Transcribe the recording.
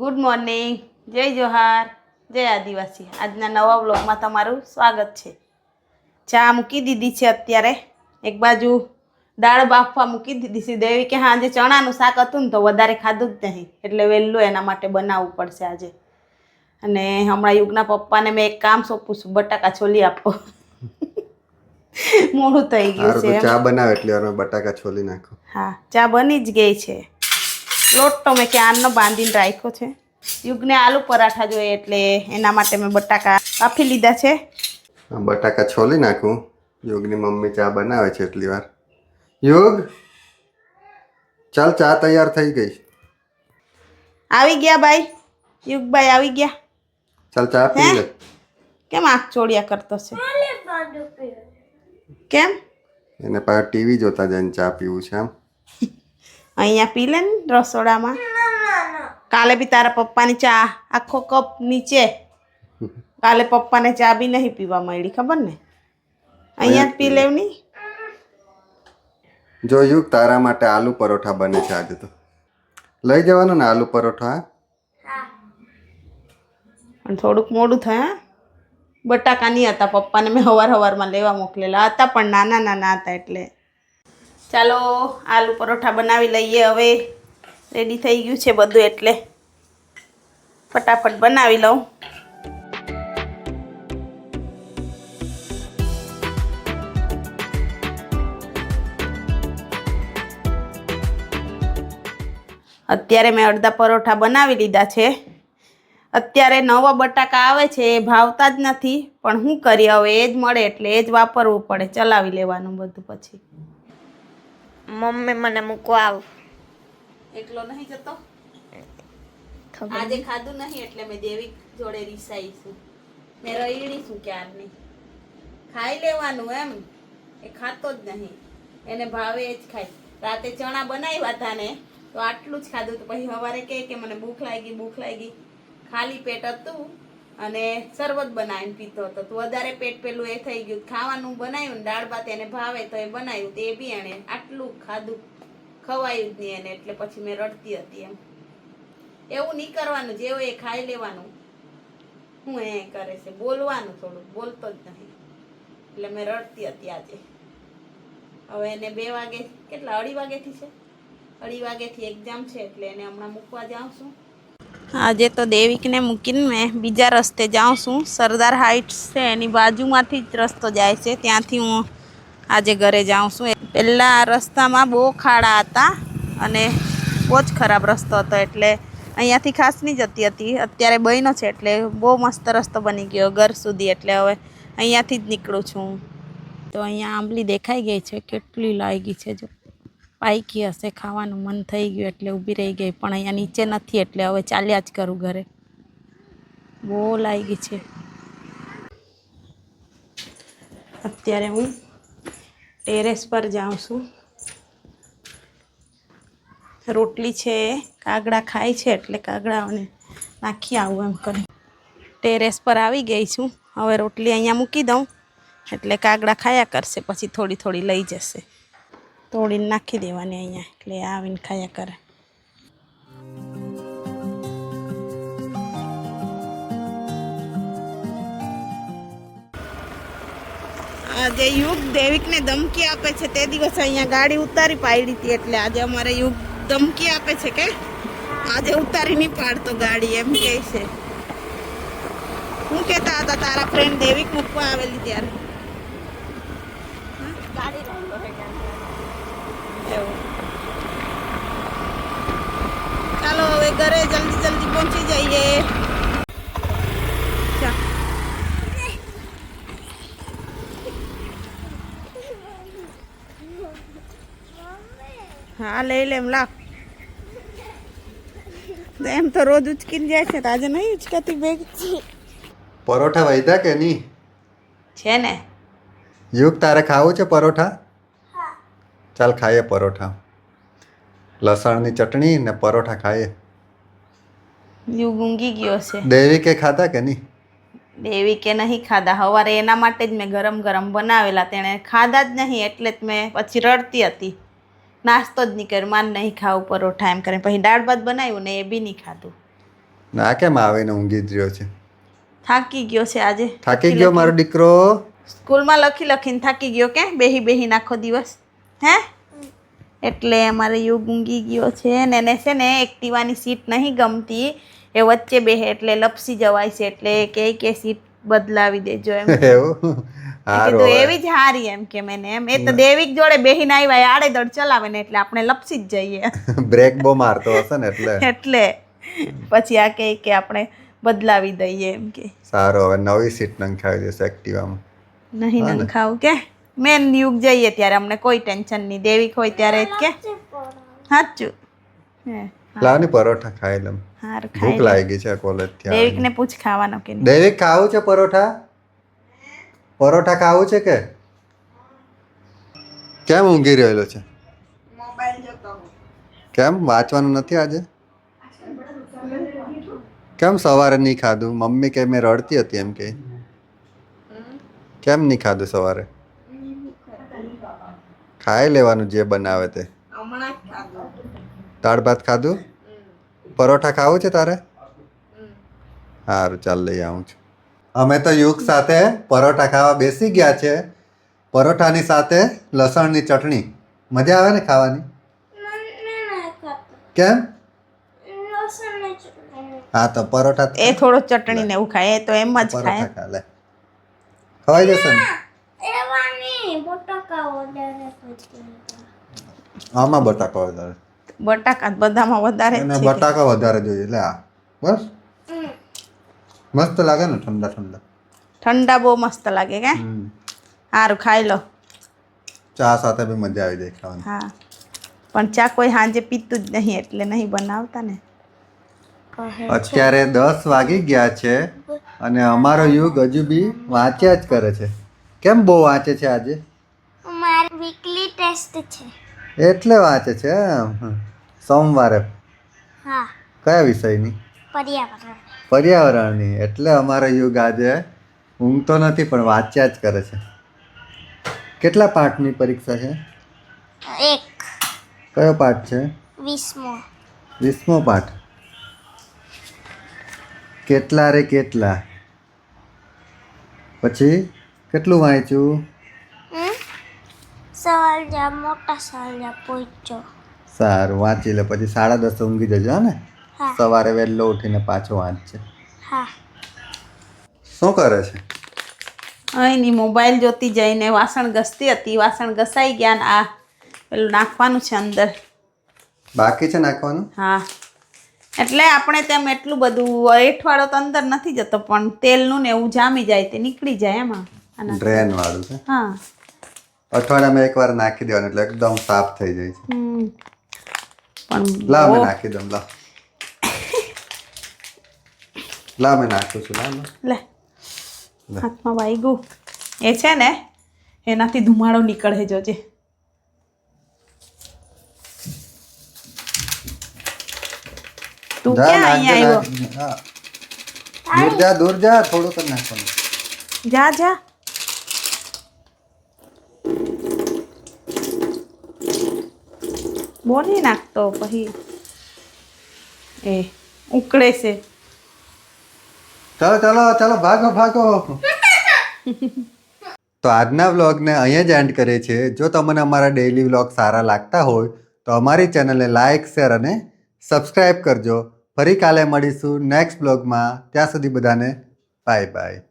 Good morning જય જોહાર. જય આદિવાસી. આજના નવા બ્લોગમાં તમારું સ્વાગત છે. ચા મૂકી દીધી છે અત્યારે. એક બાજુ દાળ બાફવા મૂકી દીધી છે. દેવી કે હા આજે ચણાનું શાક હતું ને તો વધારે ખાધું જ નહીં. એટલે વહેલું એના માટે બનાવવું પડશે આજે. અને હમણાં યુગના પપ્પાને મેં એક કામ સોંપું છું. બટાકા છોલી આપો. મોડું થઈ ગયું છે ચા બનાવે એટલે બટાકા છોલી નાખો. હા ચા બની જ ગઈ છે. લોટ તો મેં ક્યારનો બાંધીને રાખ્યો છે. યુગને આલુ પરાઠા જોઈએ એટલે એના માટે મેં બટાકા કાપી લીધા છે. બટાકા છોલી નાખું. યોગની મમ્મી ચા બનાવે છે એટલી વાર. યોગ ચાલ ચા તૈયાર થઈ ગઈ. આવી ગયા ભાઈ. યુગભાઈ આવી ગયા. ચાલ ચા પી લે. કેમ આંખ ચોળિયા કરતો છે? કેમ? એને પાછા ટીવી જોતા જઈને ચા પીવું છે આમ. અહીંયા પી લે ને રસોડામાં કાલે બી તારા પપ્પાની ચા આખો કપ નીચે કાલે પપ્પાને ચા બી નહીં પીવા મળી ખબર ને અહીંયા જ પી લેવની જોયું તારા માટે આલુ પરોઠા બને છે આજે તો. લઈ જવાનો ને આલુ પરોઠા પણ થોડુંક મોડું થાય બટાકા નહીં હતા પપ્પાને મેં હવાર હવારમાં લેવા મોકલેલા. હતા પણ નાના નાના હતા એટલે. ચાલો, આલુ પરોઠા બનાવી લઈએ હવે. રેડી થઈ ગયું છે બધું એટલે. ફટાફટ બનાવી લઉં. અત્યારે મેં અડધા પરોઠા બનાવી લીધા છે. અત્યારે નવા બટાકા આવે છે, એ ભાવતા જ નથી. પણ શું કરીએ, હવે એ જ મળે એટલે એ જ વાપરવું પડે. ચલાવી લેવાનું બધું પછી. મમ્મી મને મૂકવા આવ. એકલો નહીં જતો? આજે ખાધું નહીં એટલે મેં દેવી જોડે રિસાઈશું મેં રહીડીશું ક્યારની. ખાઈ લેવાનું એમ. એ ખાતો જ નહીં. એને ભાવે જ ખાય. રાતે ચણા બનાવ્યા હતા ને તો આટલું જ ખાધું. તો પછી સવારે કહે કે મને ભૂખ લાગી ભૂખ લાગી. ખાલી પેટ હતું. અને શરબત બનાવીને પીતો હતો. તો વધારે પેટ પેલું એ થઈ ગયું. ખાવાનું બનાવ્યું ને દાળ ભાત એને ભાવે તો એ બનાવ્યું. તો એ બી એણે આટલું ખાધું. ખવાયું જ નહીં એને, એટલે પછી મેં રડતી હતી એમ. એવું નહીં કરવાનું જેવું એ ખાઈ લેવાનું. હું એ કરે છે. બોલવાનું થોડું બોલતો જ નહીં. એટલે મેં રડતી હતી આજે. હવે એને બે વાગે, કેટલા? અઢી વાગેથી છે? અઢી વાગેથી એક્ઝામ છે, એટલે એને હમણાં મૂકવા જાઉં છું. આજે તો દેવિકને મૂકીને મેં બીજા રસ્તે જાઉં છું. સરદાર હાઇટ્સ છે, એની બાજુમાંથી જ રસ્તો જાય છે. ત્યાંથી હું આજે ઘરે જાઉં છું. પહેલાં રસ્તામાં બહુ ખાડા હતા અને બહુ જ ખરાબ રસ્તો હતો એટલે અહીંયાથી ખાસ નહીં જતી હતી. અત્યારે બન્યો છે એટલે બહુ મસ્ત રસ્તો બની ગયો ઘર સુધી, એટલે હવે અહીંયાથી જ નીકળું છું. તો અહીંયા આંબલી દેખાઈ ગઈ છે, કેટલી લાગી છે, જો. પાઈકી હશે, ખાવાનું મન થઈ ગયું એટલે ઊભી રહી ગઈ, પણ અહીંયા નીચે નથી એટલે હવે ચાલ્યા જ કરું ઘરે. બહુ લાગી છે. અત્યારે હું ટેરેસ પર જાઉં છું. રોટલી છે, કાગડા ખાય છે એટલે કાગડાઓને નાખી આવું એમ કરી. ટેરેસ પર આવી ગઈ છું. હવે રોટલી અહીંયા મૂકી દઉં, એટલે કાગડા ખાયા કરશે, પછી થોડી થોડી લઈ જશે. તોડીને નાખી દેવાની અહીંયા. એટલે આવીને ખાયા કરે. આજે યુગ દેવિકને ધમકી આપે છે તે દિવસે અહીંયા ગાડી ઉતારી પાડી હતી એટલે આજે અમારે યુગ ધમકી આપે છે કે આજે ઉતારી નહીં પાડતો ગાડી એમ કહે છે. હું કહેતા હતા, તારા ફ્રેન્ડ દેવિક મૂકવા આવેલી ત્યારે. એવું. ચાલો હવે ઘરે જલ્દી જલ્દી પહોંચી જઈએ. હા લઈ લે એમ લાવ. એમ તો રોજ ઉચકીને જાય છે આજે નહીં ઉચકાતી બેગ પરોઠા વધ્યા કે નહીં? છે ને. યુગ તારે ખાવું છે પરોઠા? ચાલ ખાઈએ પરોઠા. લસણની ચટણી ને પરોઠા ખાઈએ. યુ ઊંઘી ગયો છે. દેવી કે ખાધા કે નહીં? દેવી કે નહીં ખાધા. સવારે એના માટે જ મેં ગરમ ગરમ બનાવેલા. તેણે ખાધા જ નહીં એટલે જ મેં પછી રડતી હતી. નાસ્તો જ નહીં કર્યો. મારે નહીં ખાવું પરોઠા એમ કરીને. પછી દાળ ભાત બનાવ્યું ને એ બી નહીં ખાધું. ના કેમ આવીને ઊંઘી જ રહ્યો છે? થાકી ગયો છે આજે. થાકી ગયો મારો દીકરો? સ્કૂલમાં લખી લખીને થાકી ગયો કે? બેહી બેહી નાખો દિવસ? હે? એટલે અમારે યુગ ઊંઘી ગયો છે ને એને છે ને એક્ટિવાની સીટ નહીં ગમતી. એ વચ્ચે બેહે એટલે લપસી જવાય છે એટલે કે કે સીટ બદલાવી દેજો એમ. કીધું એવી જ હારી એમ કે મેને એમ. એ તો દેવિક જોડે બેહીને આવ્યા આડેદડ ચલાવે ને એટલે આપણે લપસી જ જઈએ. બ્રેક બહુ મારતો હશે ને એટલે. એટલે. પછી આ કહે કે આપણે બદલાવી દઈએ એમ કે. સારું હવે નવી સીટ નંખાવી દેશે એક્ટિવામાં. નહીં નંખાવું કે? મેન યુગ જઈએ ત્યારે અમને કોઈ ટેન્શન નહીં. દેવિક હોય ત્યારે જ કે સાચું. લાવની પરોઠા ખાઈ લમ હાર ભૂખ લાગી છે કોલેજથી દેવિકને પૂછ ખાવાનો કે દેવિક ખાવું છે પરોઠા? પરોઠા ખાવું છે કે? કેમ ઊંઘી રહેલો છે? કેમ? વાંચવાનું નથી આજે? કેમ સવારે નહીં ખાધું? મમ્મી કે મેં રડતી હતી એમ કે. કેમ નહીં ખાધું સવારે? ખાઈ લેવાનું જે બનાવે તે? દાળ ભાત ખાધું? પરોઠા ખાવું છે તારે? સારું ચાલ લઈ આવું છું. અમે તો યુગ સાથે પરોઠા ખાવા બેસી ગયા છે. પરોઠાની સાથે લસણની ચટણી. મજા આવે ને ખાવાની? કેમ? હા તો પરોઠા એ થોડો ચટણી ને એવું ખાય તો એમ જ ખાય. પરોઠા ખાલે ખવાઈ જશે ને? આમાં બટાકા વધારે. બટાકા બધામાં વધારે એને બટાકા વધારે જોઈએ એટલે આ. બસ? મસ્ત લાગે ને ઠંડા ઠંડા. ઠંડા બહુ મસ્ત લાગે કે? સારું ખાઈ લો. ચા સાથે બી મજા આવી જાય ખાવાની. હા. પણ ચા કોઈ સાંજે પીતું જ નહીં એટલે નહીં બનાવતા ને. અત્યારે દસ વાગી ગયા છે અને અમારો યુગ હજુ બી વાંચ્યા જ કરે છે. કેમ બહુ વાંચે છે આજે? વીકલી છે. એટલે વાંચે છે એમ. સોમવારે હા. કયા વિષયની? પર્યાવરણ. પર્યાવરણની. એટલે અમારો યુગ આજે ઊંઘતો નથી પણ વાંચ્યા જ કરે છે. કેટલા પાઠની પરીક્ષા છે? એક. કયો પાઠ છે? વીસમો. વીસમો પાઠ. કેટલા રે કેટલા? પછી કેટલું વાંચ્યું? સવાલ જા મોટા સવાલ જા પૂછજો સારું વાંચી લે પછી સાડા દસ ઊંઘી જજો ને? સવારે વહેલો ઉઠીને પાછો વાંચજે. હા. શું કરે છે? અહીંની મોબાઈલ જોતી જઈને વાસણ ઘસતી હતી વાસણ ઘસાઈ ગયા ને આ પેલું નાખવાનું છે અંદર. બાકી છે નાખવાનું? હા. એટલે આપણે તેમ એટલું બધું એઠવાડો તો અંદર નથી જતો પણ તેલનું ને એવું જામી જાય તે નીકળી જાય એમાં. ડ્રેન વાળું છે? હા. અઠવાડિયામાં એકવાર નાખી દેવાનું એટલે એકદમ સાફ થઈ જાય છે. પણ લાવ મેં નાખી દઉં લાવ લાવ મેં નાખું છું લાવ. લે. હાથમાં વાગ્યું એ છે ને એનાથી ધુમાડો નીકળે જોજે તું ક્યાં અહીંયા આવ્યો? દૂર જા દૂર જા થોડું કરી નાખવાનું. જા જા. બોલી નાખતો પછી એ ઉકળે છે. ચાલો ચાલો ચાલો, ભાગો ભાગો. તો આજના વ્લોગને અહીંયા જ એન્ડ કરીએ છીએ. જો તમને અમારા ડેઈલી વ્લોગ સારા લાગતા હોય, તો અમારી ચેનલને લાઇક શેર અને સબસ્ક્રાઈબ કરજો. ફરી કાલે મળીશું નેક્સ્ટ વ્લોગમાં. ત્યાં સુધી બધાને બાય બાય